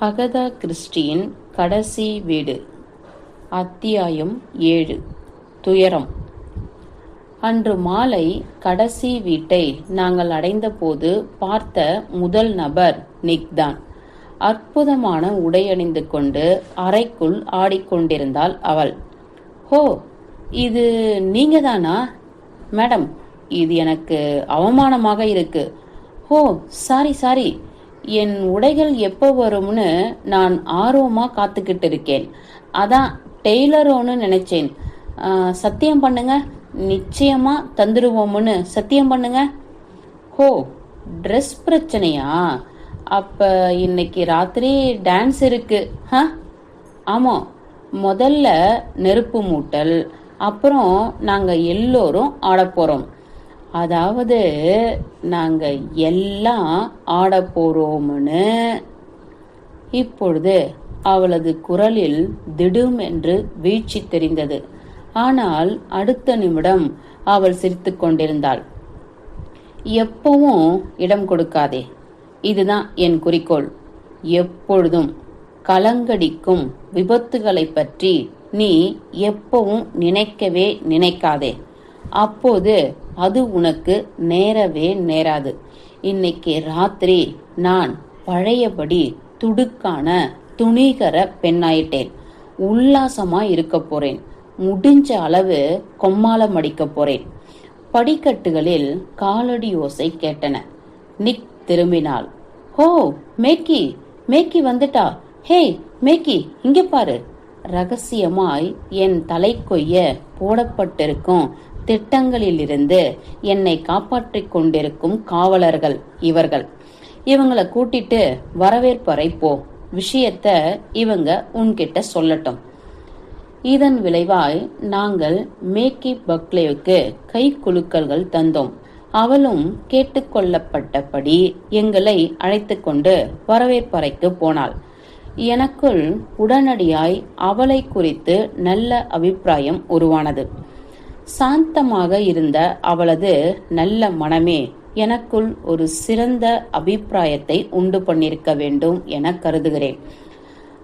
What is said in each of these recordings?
Agatha கிறிஸ்டியின் கடைசி வீடு. அத்தியாயம் ஏழு. துயரம். அன்று மாலை கடைசி வீட்டை நாங்கள் அடைந்தபோது பார்த்த முதல் நபர் நிக் தான் அற்புதமான உடையணிந்து கொண்டு அறைக்குள் ஆடிக்கொண்டிருந்தாள் அவள். ஹோ இது நீங்க தானா மேடம் இது எனக்கு அவமானமாக இருக்கு. ஓ சாரி சாரி. என் உடைகள் எப்போ வரும்னு நான் ஆர்வமாக காத்துக்கிட்டு இருக்கேன் அதான் டெய்லரோன்னு நினைச்சேன். சத்தியம் பண்ணுங்க. நிச்சயமா தந்துடுவோம்னு சத்தியம் பண்ணுங்க. ஹோ ட்ரெஸ் பிரச்சனையா? அப்ப இன்னைக்கு ராத்திரி டான்ஸ் இருக்கு. ஹ? ஆமாம் முதல்ல நெருப்பு மூட்டல் அப்புறம் நாங்கள் எல்லோரும் ஆடப் போகிறோம் அதாவது நாங்கள் எல்லாம் ஆட போறோம்னு. இப்பொழுது அவளது குரலில் திடும் என்று வீழ்ச்சி தெரிந்தது. ஆனால் அடுத்த நிமிடம் அவள் சிரித்து கொண்டிருந்தாள். எப்பவும் இடம் கொடுக்காதே. இதுதான் என் குறிக்கோள். எப்பொழுதும் கலங்கடிக்கும் விபத்துகளை பற்றி நீ எப்பவும் நினைக்கவே நினைக்காதே. அப்போது அது உனக்கு நேரவே நேராது. இன்னைக்கு ராத்திரி நான் பழையபடி துடுக்கான துணிகர பெண்ணாயிட்டேன். உல்லாசமா இருக்க போறேன். முடிஞ்ச அளவு கொம்மாளம் அடிக்க போறேன். படிக்கட்டுகளில் காலடி ஓசை கேட்டன. நிக் திரும்பினாள். ஹோ மேக்கி மேக்கி வந்துட்டா. ஹே மேக்கி இங்க பாரு. ரகசியமாய் என் தலை கொய்ய போடப்பட்டிருக்கும் திட்டங்களிலிருந்து என்னை காப்பாற்றிக் கொண்டிருக்கும் காவலர்கள் இவர்கள். இவங்களை கூட்டிட்டு வரவேற்பறை போ. விஷயத்த இவங்க உன்கிட்ட சொல்லட்டும். இதன் விளைவாய் நாங்கள் மேக்கி பக்லேவுக்கு கை குலுக்கல்கள் தந்தோம். அவளும் கேட்டுக்கொள்ளப்பட்டபடி எங்களை அழைத்து கொண்டு வரவேற்பறைக்கு போனாள். எனக்குள் உடனடியாய் அவளை குறித்து நல்ல அபிப்பிராயம் உருவானது. சாந்தமாக இருந்த அவளது நல்ல மனமே எனக்குள் ஒரு சிறந்த அபிப்பிராயத்தை உண்டு பண்ணிருக்க வேண்டும் என கருதுகிறேன்.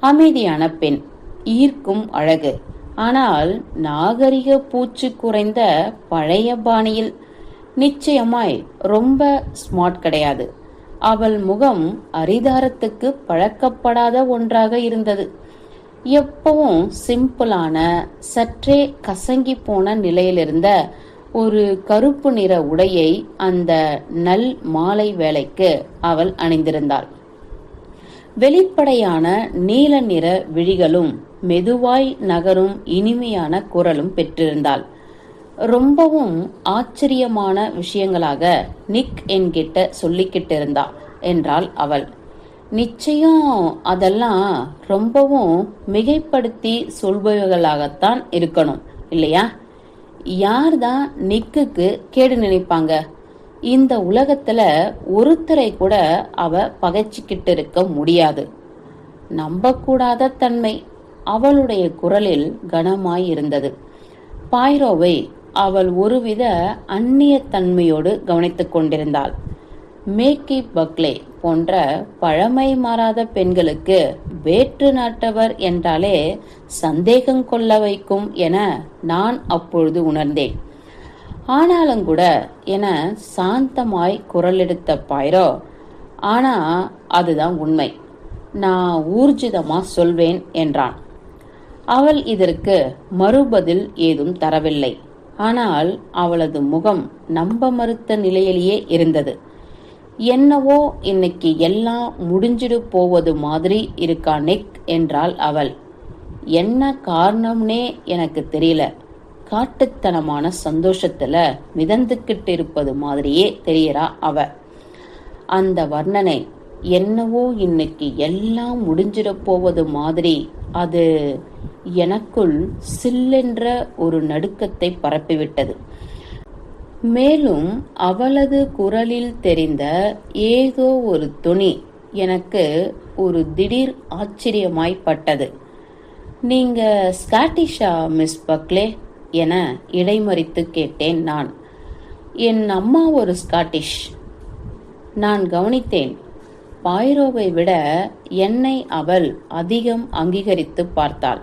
அமைதியான பெண் ஈர்க்கும் அழகு. ஆனால் நாகரிக பூச்சு குறைந்த பழைய பாணியில் நிச்சயமாய் ரொம்ப ஸ்மார்ட் கிடையாது. அவள் முகம் அரிதாரத்துக்கு பழக்கப்படாத ஒன்றாக இருந்தது. எப்பவும் சிம்பிளான சற்றே கசங்கி போன நிலையிலிருந்த ஒரு கருப்பு நிற உடையை அந்த நல் மாலை வேலைக்கு அவள் அணிந்திருந்தாள். வெளிப்படையான நீல நிற விழிகளும் மெதுவாய் நகரும் இனிமையான குரலும் பெற்றிருந்தாள். ரொம்பவும் ஆச்சரியமான விஷயங்களாக நிக் என்கிட்ட சொல்லிக்கிட்டு இருந்தா என்றாள் அவள். நிச்சயம் அதெல்லாம் ரொம்பவும் மிகைப்படுத்தி சொல்பவர்களாகத்தான் இருக்கணும் இல்லையா? யார் தான் நிக்குக்கு கேடு நினைப்பாங்க? இந்த உலகத்துல ஒருத்தரை கூட அவ பகைச்சிக்கிட்டு இருக்க முடியாது. நம்பக்கூடாத தன்மை அவளுடைய குரலில் கனமாய் இருந்தது. பாய்ரோவை அவள் ஒருவித அந்நிய தன்மையோடு கவனித்துக் கொண்டிருந்தாள். மேக்கி பக்லே போன்ற பழமை மாறாத பெண்களுக்கு வேற்று நாட்டவர் என்றாலே சந்தேகம் கொள்ள வைக்கும் என நான் அப்பொழுது உணர்ந்தேன். ஆனாலும் கூட என சாந்தமாய் குரலெடுத்த பாயிரோ ஆனா அதுதான் உண்மை. நான் ஊர்ஜிதமா சொல்வேன் என்றான். அவள் இதற்கு மறுபதில் ஏதும் தரவில்லை. ஆனால் அவளது முகம் நம்ப மறுத்த நிலையிலேயே இருந்தது. என்னவோ இன்னைக்கு எல்லாம் முடிஞ்சிடு போவது மாதிரி இருக்கா நிக் என்றாள் அவள். என்ன காரணம்னே எனக்கு தெரியல. காட்டுத்தனமான சந்தோஷத்துல மிதந்துக்கிட்டு இருப்பது மாதிரியே தெரியறா அவ. அந்த வர்ணனை என்னவோ இன்னைக்கு எல்லாம் முடிஞ்சிட போவது மாதிரி அது எனக்குள் சில்லென்ற ஒரு நடுக்கத்தை பரப்பிவிட்டது. மேலும் அவளது குரலில் தெரிந்த ஏதோ ஒரு துணி எனக்கு ஒரு திடீர் ஆச்சரியமாய்ப்பட்டது. நீங்க ஸ்காட்டிஷா மிஸ் பக்லே? என இடைமறித்து கேட்டேன் நான். என் அம்மா ஒரு ஸ்காட்டிஷ். நான் கவனித்தேன். பாய்ரோவை விட என்னை அவள் அதிகம் அங்கீகரித்து பார்த்தாள்.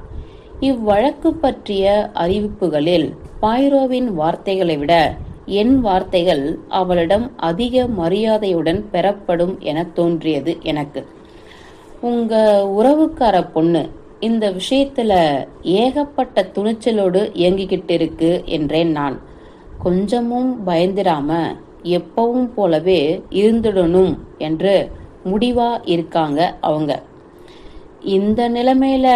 இவ்வழக்கு பற்றிய அறிவிப்புகளில் பாய்ரோவின் வார்த்தைகளை விட என் வார்த்தைகள் அவளிடம் அதிக மரியாதையுடன் பெறப்படும் என தோன்றியது எனக்கு. உங்க உறவுக்கார பொண்ணு இந்த விஷயத்துல ஏகப்பட்ட துணிச்சலோடு இயங்கிக்கிட்டு இருக்கு என்றேன் நான். கொஞ்சமும் பயந்திராம எப்பவும் போலவே இருந்துடணும் என்று முடிவா இருக்காங்க அவங்க. இந்த நிலைமையில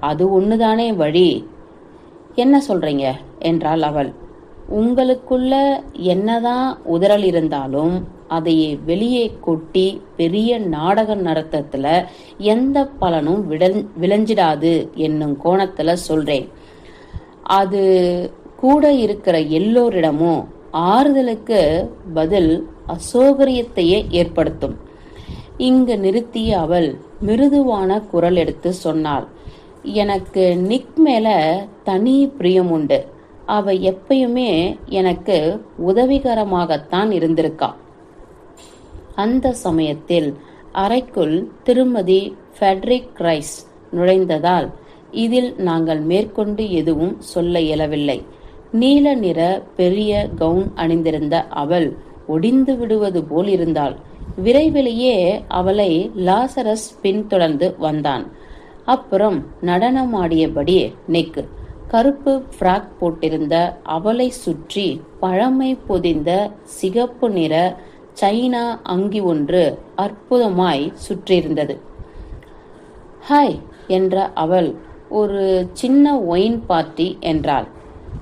அது ஒண்ணுதானே வழி? என்ன சொல்றீங்க? என்றாள் அவள். உங்களுக்குள்ள என்னதான் உதறல் இருந்தாலும் அதையே வெளியே கொட்டி பெரிய நாடக நடத்தத்துல எந்த பலனும் விளைஞ்சிடாது என்னும் கோணத்துல சொல்றேன். அது கூட இருக்கிற எல்லோரிடமும் ஆறுதலுக்கு பதில் அசௌகரியத்தையே ஏற்படுத்தும். இங்கு நிறுத்திய அவள் மிருதுவான குரல் எடுத்து சொன்னாள். எனக்கு நிக் மேல தனி பிரியம் உண்டு. அவ எப்பயுமே எனக்கு உதவிகரமாகத்தான் இருந்திருக்கா. அந்த சமயத்தில் அறைக்குள் திருமதி ஃபெட்ரிக் கிரைஸ் நுழைந்ததால் இதில் நாங்கள் மேற்கொண்டு எதுவும் சொல்ல இயலவில்லை. நீல நிற பெரிய கவுன் அணிந்திருந்த அவள் ஒடிந்து விடுவது போல் இருந்தாள். விரைவிலேயே அவளை லாசரஸ் பின்தொடர்ந்து வந்தான். அப்புறம் நடனமாடியபடி நெக்கு. கருப்பு ஃப்ராக் போட்டிருந்த அவளை சுற்றி பழமை பொதிந்த சிகப்பு நிற சைனா அங்கி ஒன்று அற்புதமாய் சுற்றியிருந்தது. ஹாய் என்ற அவள் ஒரு சின்ன ஒயின் பார்ட்டி என்றாள்.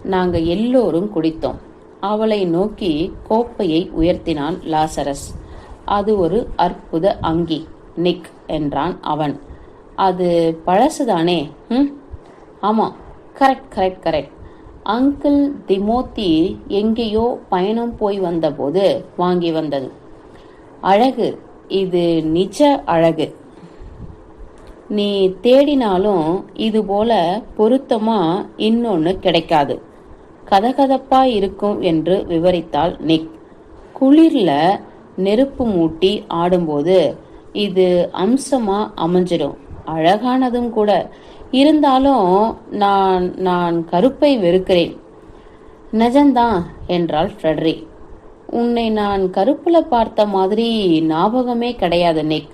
நாங்கள் எல்லோரும் குடித்தோம். அவளை நோக்கி கோப்பையை உயர்த்தினான் லாசரஸ். அது ஒரு அற்புத அங்கி நிக் என்றான் அவன். அது பழசுதானே? ம் ஆமாம் correct correct correct uncle Timothy எங்கேயோ பயணம் போய் வந்தபோது வாங்கி வந்தது. அழகு. இது நிஜ அழகு. நீ தேடினாலும் இது போல பொருத்தமா இன்னொன்னு கிடைக்காது. கதகதப்பா இருக்கும் என்று விவரித்தாள் நிக். குளிர்ல நெருப்பு மூட்டி ஆடும்போது இது அம்சமா அமைஞ்சிடும். அழகானதும் கூட. இருந்தாலும் நான் நான் கருப்பை வெறுக்கிறேன். நிஜம்தான் என்றாள் ஃப்ரெட்ரி. உன்னை நான் கருப்புல பார்த்த மாதிரி ஞாபகமே கிடையாது நிக்.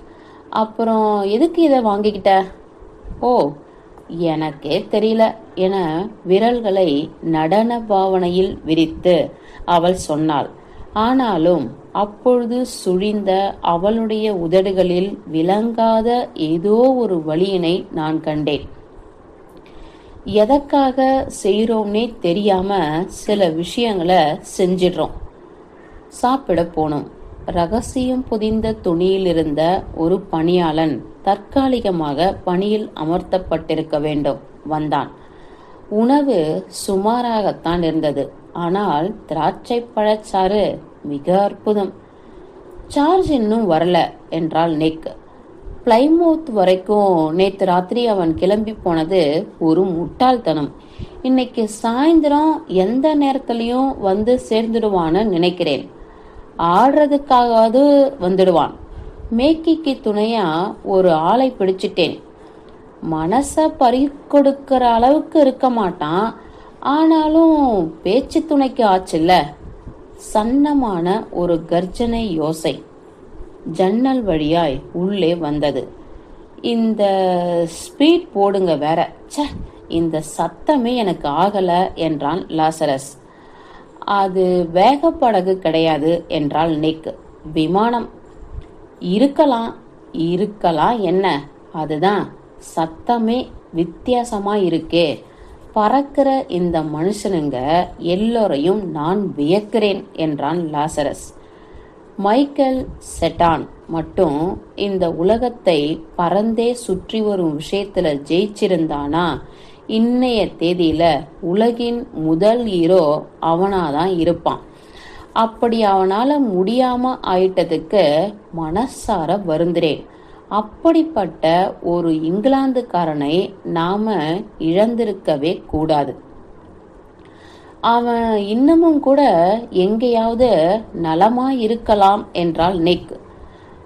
அப்புறம் எதுக்கு இதை வாங்கிக்கிட்ட? ஓ எனக்கே தெரியல என விரல்களை நடன பாவனையில் விரித்து அவள் சொன்னாள். ஆனாலும் அப்பொழுது சுழிந்த அவளுடைய உதடுகளில் விளங்காத ஏதோ ஒரு வழியினை நான் கண்டேன். எதற்காக செய்கிறோம்னே தெரியாம சில விஷயங்களை செஞ்சிடுறோம். சாப்பிட போனோம். ரகசியம் புதிந்த துணியில் இருந்த ஒரு பணியாளன் தற்காலிகமாக பணியில் அமர்த்தப்பட்டிருக்க வேண்டும் வந்தான். உணவு சுமாராகத்தான் இருந்தது. ஆனால் திராட்சை பழச்சாறு மிக அற்புதம். சார்ஜ் இன்னும் வரல என்றால் நெக். பிளைமவுத் வரைக்கும் நேற்று ராத்திரி அவன் கிளம்பி போனது ஒரு முட்டாள்தனம். இன்னைக்கு சாயந்தரம் எந்த நேரத்திலையும் வந்து சேர்ந்துடுவான்னு நினைக்கிறேன். ஆடுறதுக்காகவாவது வந்துடுவான். மேக்கிக்கு துணையா ஒரு ஆளை பிடிச்சிட்டேன். மனச பறி கொடுக்கிற அளவுக்கு இருக்க மாட்டான். ஆனாலும் பேச்சு துணைக்கு ஆச்சுல்ல சன்னமான ஒரு கர்ஜனை யோசை. ஜன்னல் வழியாய் உள்ளே வந்தது. இந்த ஸ்பீட் போடுங்க வேற. ச இந்த சத்தமே எனக்கு ஆகல என்றான் லாசரஸ். அது வேகப்படகு கிடையாது என்றால் நிக். விமானம். இருக்கலாம் இருக்கலாம் என்ன? அதுதான் சத்தமே வித்தியாசமா இருக்கே பறக்கிற இந்த மனுஷனுங்க எல்லோரையும் நான் வியக்கிறேன் என்றான் லாசரஸ். மைக்கேல் செட்டான் மட்டும் இந்த உலகத்தை பறந்தே சுற்றி வரும் விஷயத்துல ஜெயிச்சிருந்தானா? இன்னைய தேதியில உலகின் முதல் ஹீரோ அவனாதான் இருப்பான். அப்படி அவனால முடியாம ஆயிட்டதுக்கு மனசார வருந்துறேன் அப்படிப்பட்ட ஒரு இங்கிலாந்துக்காரனை நாம இழந்திருக்கவே கூடாது. அவன் இன்னமும் கூட எங்கேயாவது நலமா இருக்கலாம் என்றாள் நிக்.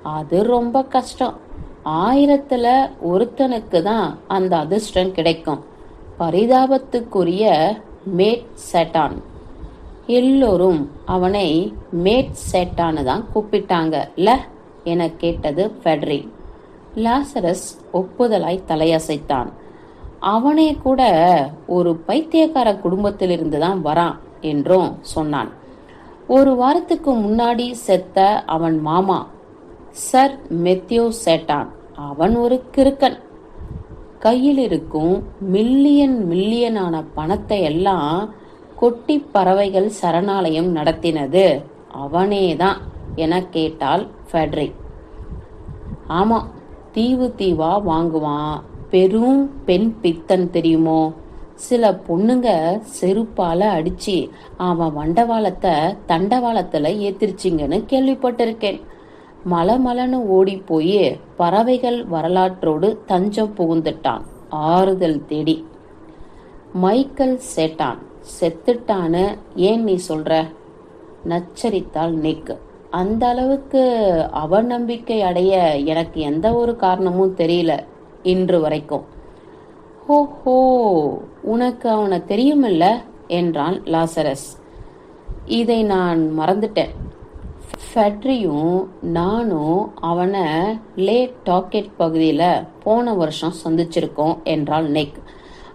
அது ரொம்ப கஷ்டம். ஆயிரத்துல ஒருத்தனுக்கு தான் அந்த அதிர்ஷ்டம் கிடைக்கும். பரிதாபத்துக்குரிய மேட் செட்டான். எல்லோரும் அவனை மேட் சேட்டான்னு தான் கூப்பிட்டாங்க. ல என கேட்டது ஃபெட்ரி. லாசரஸ் ஒப்புதலாய் தலையசைத்தான். அவனே கூட ஒரு பைத்தியக்கார குடும்பத்திலிருந்து தான் வரான் என்றும் சொன்னான். ஒரு வாரத்துக்கு முன்னாடி செத்த அவன் மாமா சர் மெத்யூ சேட்டான். அவன் ஒரு கிறுக்கன். கையில் இருக்கும் மில்லியன் மில்லியனான பணத்தை எல்லாம் கொட்டி பறவைகள் சரணாலயம் நடத்தினது. அவனேதான் என கேட்டாள் ஃபெட்ரிக் ஆமா தீவு தீவா வாங்குவான் பெரும் பெண் பித்தன் தெரியுமோ? சில பொண்ணுங்க செருப்பால அடிச்சு அவன் வண்டவாளத்தை தண்டவாளத்துல ஏத்திருச்சிங்கன்னு கேள்விப்பட்டிருக்கேன். மலமலன்னு ஓடி போய் பறவைகள் வரலாற்றோடு தஞ்சம் புகுந்துட்டான். ஆறுதல் தேடி. மைக்கேல் சேட்டான். செத்துட்டான்னு ஏன் நீ சொல்ற? நச்சரித்தாள் நிக். அந்த அளவுக்கு அவநம்பிக்கை அடைய எனக்கு எந்த ஒரு காரணமும் தெரியல. இன்று வரைக்கும். ஹோ உனக்கு அவனை தெரியுமில்ல? என்றான் லாசரஸ். இதை நான் மறந்துட்டேன். ஃபெட்ரியும் நானும் அவனை லே டாக்கெட் பகுதியில் போன வருஷம் சந்திச்சிருக்கோம் என்றாள் நெக்.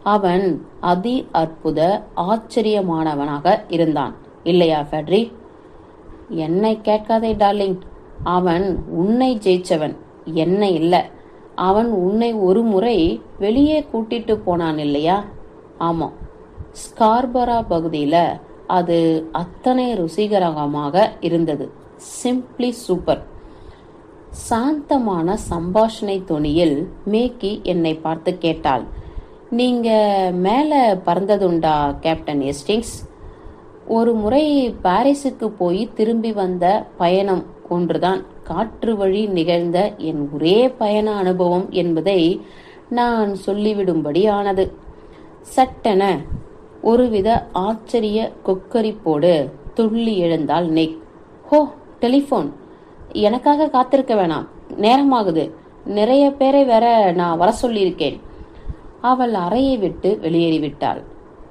அவன் அதி அற்புத ஆச்சரியமானவனாக இருந்தான். இல்லையா ஃபெட்ரி? என்னை கேட்காதே டார்லிங். அவன் உன்னை ஜெயிச்சவன். என்னை இல்லை. அவன் உன்னை ஒரு முறை வெளியே கூட்டிட்டு போனான் இல்லையா? ஆமாம். ஸ்கார்பரா பகுதியில் அது அத்தனை ருசிகரமாக இருந்தது. Simply super. சாந்தமான சம்பாஷணை தொனியில் மேக்கி என்னை பார்த்து கேட்டாள். நீங்க மேலே பறந்ததுண்டா கேப்டன் எஸ்டிங்ஸ் ஒரு முறை பாரிஸுக்கு போய் திரும்பி வந்த பயணம் ஒன்றுதான். காற்று வழி நிகழ்ந்த என் ஒரே பயண அனுபவம் என்பதை நான் சொல்லிவிடும்படி ஆனது. சட்டென ஒருவித ஆச்சரிய கொக்கரிப்போடு துள்ளி எழுந்தாள் நெக். ஹோ டெலிஃபோன். எனக்காக காத்திருக்க வேணாம். நேரமாகுது. நிறைய பேரை வேற நான் வர சொல்லியிருக்கேன். அவள் அறையை விட்டு வெளியேறிவிட்டாள்.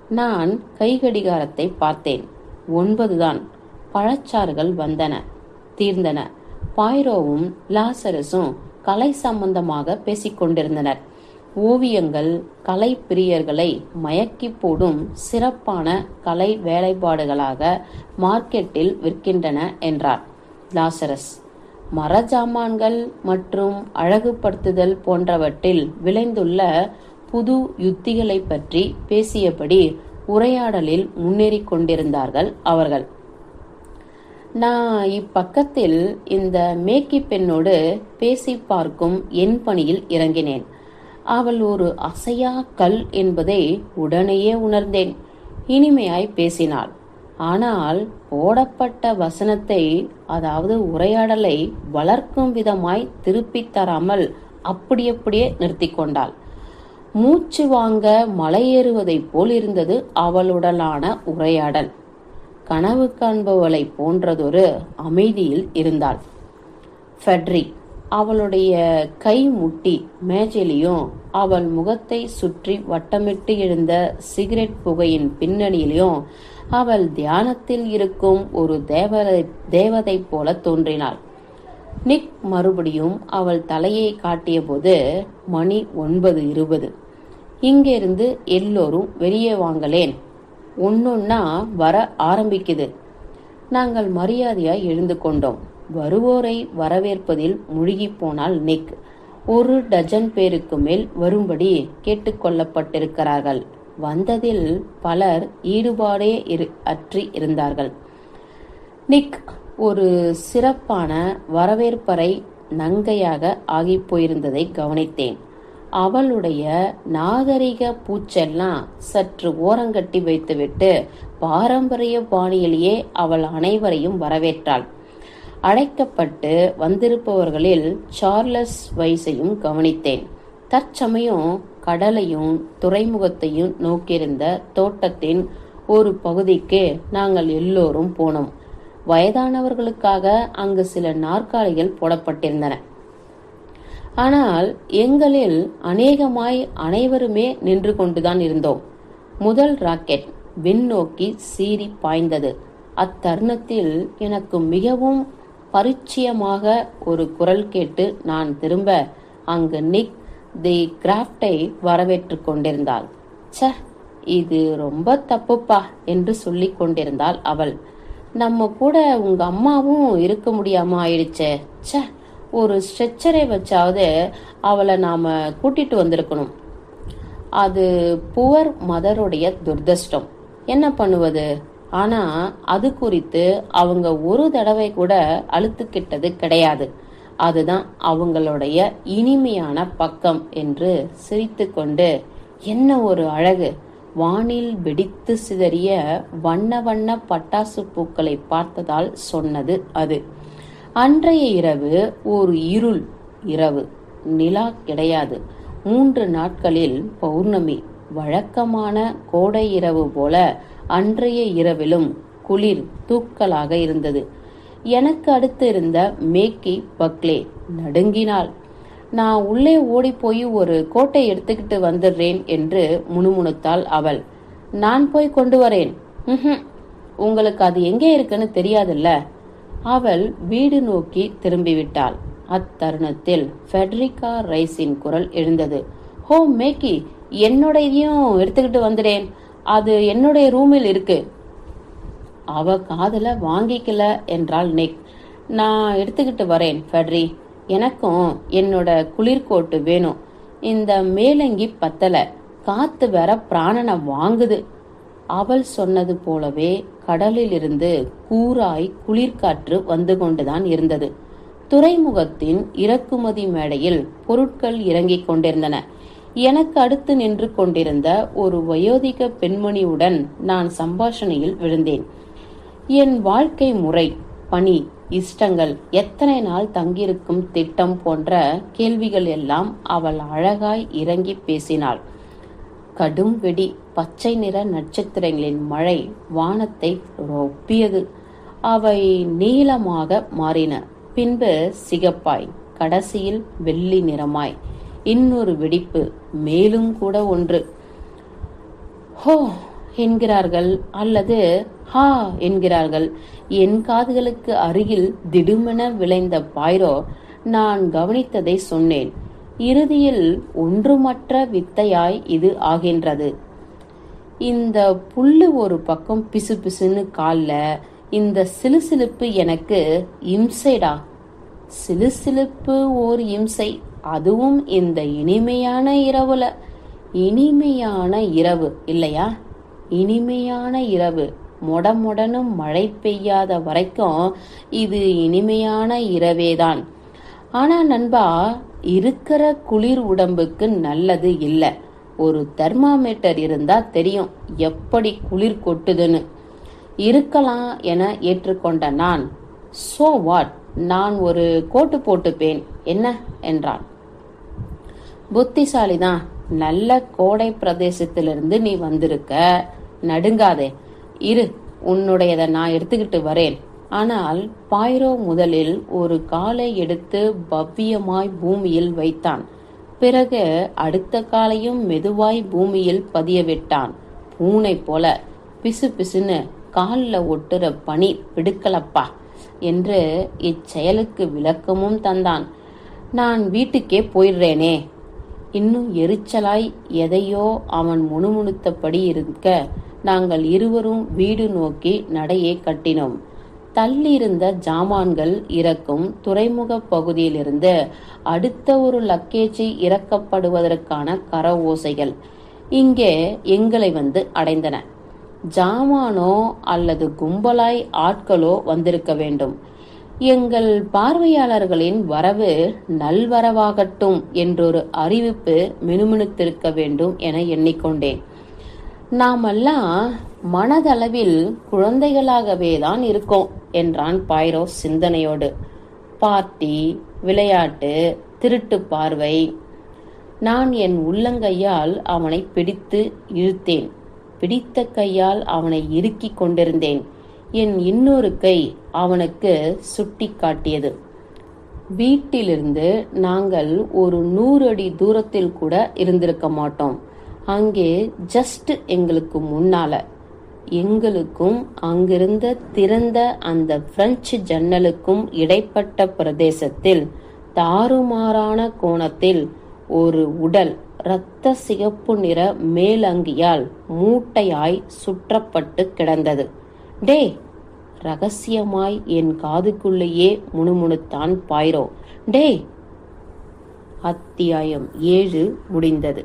நான் கைகடிகாரத்தை பார்த்தேன். ஒன்பதுதான் பழச்சாறுகள் வந்தன தீர்ந்தன. பாய்ரோவும் லாசரஸும் கலை சம்பந்தமாக பேசிக்கொண்டிருந்தனர். ஓவியங்கள் கலை பிரியர்களை மயக்கி போடும் சிறப்பான கலை வேலைப்பாடுகளாக மார்க்கெட்டில் விற்கின்றன என்றார் லாசரஸ். மர ஜாமான்கள் மற்றும் அழகுபடுத்துதல் போன்றவற்றில் விளைந்துள்ள புது யுத்திகளை பற்றி பேசியபடி உரையாடலில் முன்னேறி கொண்டிருந்தார்கள் அவர்கள். நான் இப்பக்கத்தில் இந்த மேக்கி பெண்ணோடு பேசி பார்க்கும் என் பணியில் இறங்கினேன். அவள் ஒரு அசையா கல் என்பதை உடனேயே உணர்ந்தேன். இனிமையாய் பேசினாள். ஆனால் போடப்பட்ட வசனத்தை அதாவது உரையாடலை வளர்க்கும் விதமாய் திருப்பித் தராமல் அப்படி அப்படியே நிறுத்தி கொண்டாள். மூச்சு வாங்க மலையேறுவதைப் போல் இருந்தது அவளுடனான உரையாடல். கனவு காண்பவளைப் போன்றதொரு அமைதியில் இருந்தாள். ஃபெட்ரி அவளுடைய கை முட்டி மேஜையிலையும் அவள் முகத்தை சுற்றி வட்டமிட்டு எழுந்த சிகரெட் புகையின் பின்னணியிலையும் அவள் தியானத்தில் இருக்கும் ஒரு தேவதை தேவதை போல தோன்றினாள். நிக் மறுபடியும் அவள் தலையை காட்டியபோது மணி ஒன்பது இருபது. இங்கிருந்து எல்லோரும் வெளியே வாங்கலேன் ஒன்னொன்னா வர ஆரம்பிக்குது. நாங்கள் மரியாதையாய் எழுந்து கொண்டோம். வருவோரை வரவேற்பதில் முழுகி போனால் நிக். ஒரு டஜன் பேருக்கு மேல் வரும்படி கேட்டுக்கொள்ளப்பட்டிருக்கிறார்கள் வந்ததில் பலர் ஈடுபாடே இரு அற்றி இருந்தார்கள். நிக் ஒரு சிறப்பான வரவேற்பறை நங்கையாக ஆகி போயிருந்ததை கவனித்தேன். அவளுடைய நாகரிக பூச்செல்லாம் சற்று ஓரங்கட்டி வைத்துவிட்டு பாரம்பரிய பாணியிலேயே அவள் அனைவரையும் வரவேற்றாள். அழைக்கப்பட்டு வந்திருப்பவர்களில் சார்லஸ் வைஸையும் கவனித்தேன். தற்சமயம் கடலையும் துறைமுகத்தையும் நோக்கியிருந்த தோட்டத்தின் ஒரு பகுதிக்கு நாங்கள் எல்லோரும் போனோம். வயதானவர்களுக்காக அங்கு சில நாற்காலிகள் போடப்பட்டிருந்தன. ஆனால் எங்களில் அநேகமாய் அனைவருமே நின்று கொண்டுதான் இருந்தோம். முதல் ராக்கெட் விண்ணோக்கி சீறி பாய்ந்தது. அத்தருணத்தில் எனக்கு மிகவும் பரிச்சயமாக ஒரு குரல் கேட்டு நான் திரும்ப அங்கு நிக் தி கிராஃப்டை வரவேற்று கொண்டிருந்தாள். ச்ச இது ரொம்ப தப்புப்பா என்று சொல்லி கொண்டிருந்தாள் அவள். நம்ம கூட உங்க அம்மாவும் இருக்க முடியாம ஆயிடுச்சே. ச்சே ஒரு ஸ்ட்ரெச்சரை வச்சாவது அவளை நாம் கூட்டிட்டு வந்திருக்கணும். அது புவர் மதருடைய துர்தஷ்டம் என்ன பண்ணுவது? ஆனால் அது குறித்து அவங்க ஒரு தடவை கூட அழுத்துக்கிட்டது கிடையாது. அதுதான் அவங்களுடைய இனிமையான பக்கம் என்று சிரித்துக்கொண்டு என்ன ஒரு அழகு! வானில் வெடித்து சிதறிய வண்ண வண்ண பட்டாசு பூக்களை பார்த்ததால் சொன்னது அது. அன்றைய இரவு ஒரு இருள் இரவு நிலா கிடையாது. மூன்று நாட்களில் பௌர்ணமி வழக்கமான கோடை இரவு போல அன்றைய இரவிலும் குளிர் தூக்கலாக இருந்தது. எனக்கு அடுத்து இருந்த மேக்கி பக்லே நடுங்கினாள். நான் உள்ளே ஓடி போய் ஒரு கோட்டை எடுத்துக்கிட்டு வந்துடுறேன் என்று முணுமுணுத்தாள் அவள். நான் போய் கொண்டு வரேன். உங்களுக்கு அது எங்கே இருக்குன்னு தெரியாதுல்ல? அவள் வீடு நோக்கி திரும்பிவிட்டாள். அத்தருணத்தில் ஃபெட்ரிகா ரைஸின் குரல் எழுந்தது. ஹோ மேக்கி என்னுடையதையும் எடுத்துக்கிட்டு வந்துடேன். அது என்னுடைய ரூமில் இருக்கு. அவ காதல வாங்கிக்கல என்றாள் நிக். நான் எடுத்துக்கிட்டு வரேன் ஃபெட்ரி. எனக்கும் என்னோட குளிர்கோட்டு வேணும். இந்த மேலங்கி பத்தல. காத்து வேற பிராணனை வாங்குது. அவள் சொன்னது போலவே கடலிலிருந்து கூராய் குளிர்காற்று வந்து கொண்டுதான் இருந்தது. துறைமுகத்தின் இறக்குமதி மேடையில் பொருட்கள் இறங்கிக் கொண்டிருந்தன. எனக்கு அடுத்து நின்று கொண்டிருந்த ஒரு வயோதிக பெண்மணியுடன் நான் சம்பாஷணையில் விழுந்தேன். என் வாழ்க்கை முறை பணி இஷ்டங்கள் எத்தனை நாள் தங்கியிருக்கும் திட்டம் போன்ற கேள்விகள் எல்லாம் அவள் அழகாய் இறங்கி பேசினாள். கடும் வெடி பச்சை நிற நட்சத்திரங்களின் மழை வானத்தை ரொப்பியது. அவை நீளமாக மாறின. பின்பு சிகப்பாய் கடைசியில் வெள்ளி நிறமாய். இன்னொரு வெடிப்பு மேலும் கூட ஒன்று. ஹோ என்கிறார்கள் அல்லது ஹா என்கிறார்கள். என் காதுகளுக்கு அருகில் திடுமென விளைந்த பாய்ரோ நான் கவனித்ததை சொன்னேன். இறுதியில் ஒன்றுமற்ற வித்தையாய் இது ஆகின்றது. இந்த புல்லு ஒரு பக்கம் பிசு பிசுன்னு காலில் இந்த சிலுசிலுப்பு எனக்கு இம்சைடா. சிலுசிலுப்பு ஓர் இம்சை அதுவும் இந்த இனிமையான இரவுல. இனிமையான இரவு இல்லையா? இனிமையான இரவு முடமுடனும் மழை பெய்யாத வரைக்கும் இது இனிமையான இரவேதான். ஆனா நண்பா இருக்கிற குளிர் உடம்புக்கு நல்லது இல்ல. ஒரு தெர்மாமீட்டர் இருந்தா தெரியும் எப்படி குளிர் கொட்டுதுன்னு. இருக்கலாம் என ஏற்றுக்கொண்ட நான் சோ வாட் நான் ஒரு கோட்டு போட்டுப்பேன். என்ன? என்றான். புத்திசாலிதான் நல்ல கோடை பிரதேசத்திலிருந்து நீ வந்திருக்க. நடுங்காதே. இரு உன்னுடையதை நான் எடுத்துக்கிட்டு வரேன். ஆனால் பாய்ரோ முதலில் ஒரு காலை எடுத்து பவ்யமாய் பூமியில் வைத்தான். பிறகு அடுத்த காலையும் மெதுவாய் பூமியில் பதியவிட்டான். பூனை போல பிசு பிசுன்னு காலில் ஒட்டுற பனி பிடுக்கலப்பா என்று இச்செயலுக்கு விளக்கமும் தந்தான். நான் வீட்டுக்கே போயிடுறேனே. இன்னும் எரிச்சலாய் எதையோ அவன் முணுமுணுத்தபடி இருக்க நாங்கள் இருவரும் வீடு நோக்கி நடையை கட்டினோம். தள்ளியிருந்த ஜாமான்கள் இறக்கும் துறைமுக பகுதியிலிருந்து அடுத்த ஒரு லக்கேஜை இறக்கப்படுவதற்கான கர ஓசைகள் இங்கே எங்களை வந்து அடைந்தன. ஜாமானோ அல்லது கும்பலாய் ஆட்களோ வந்திருக்க வேண்டும். எங்கள் பார்வையாளர்களின் வரவு நல்வரவாகட்டும் என்றொரு அறிவிப்பு மினுமினுத்திருக்க வேண்டும் என எண்ணிக்கொண்டேன். நாமெல்லாம் மனதளவில் குழந்தைகளாகவே தான் இருக்கோம் என்றான் பாய்ரோ சிந்தனையோடு. பார்ட்டி விளையாட்டு திருட்டு பார்வை. நான் என் உள்ளங்கையால் அவனை பிடித்து இழுத்தேன். பிடித்த கையால் அவனை இறுக்கி கொண்டிருந்தேன். என் இன்னொரு கை அவனுக்கு சுட்டி காட்டியது. வீட்டிலிருந்து நாங்கள் ஒரு நூறு அடி தூரத்தில் கூட இருந்திருக்க மாட்டோம். அங்கே ஜஸ்ட் எங்களுக்கு முன்னால எங்களுக்கும் அங்கிருந்த திறந்த அந்த பிரெஞ்சு ஜன்னலுக்கும் இடைப்பட்ட பிரதேசத்தில் தாறுமாறான கோணத்தில் ஒரு உடல் இரத்த சிகப்பு நிற மேலங்கியால் மூட்டையாய் சுற்றப்பட்டு கிடந்தது. டே ரகசியமாய் என் காதுக்குள்ளேயே முணுமுணுத்தான் பாய்ரோ டே! அத்தியாயம் ஏழு முடிந்தது.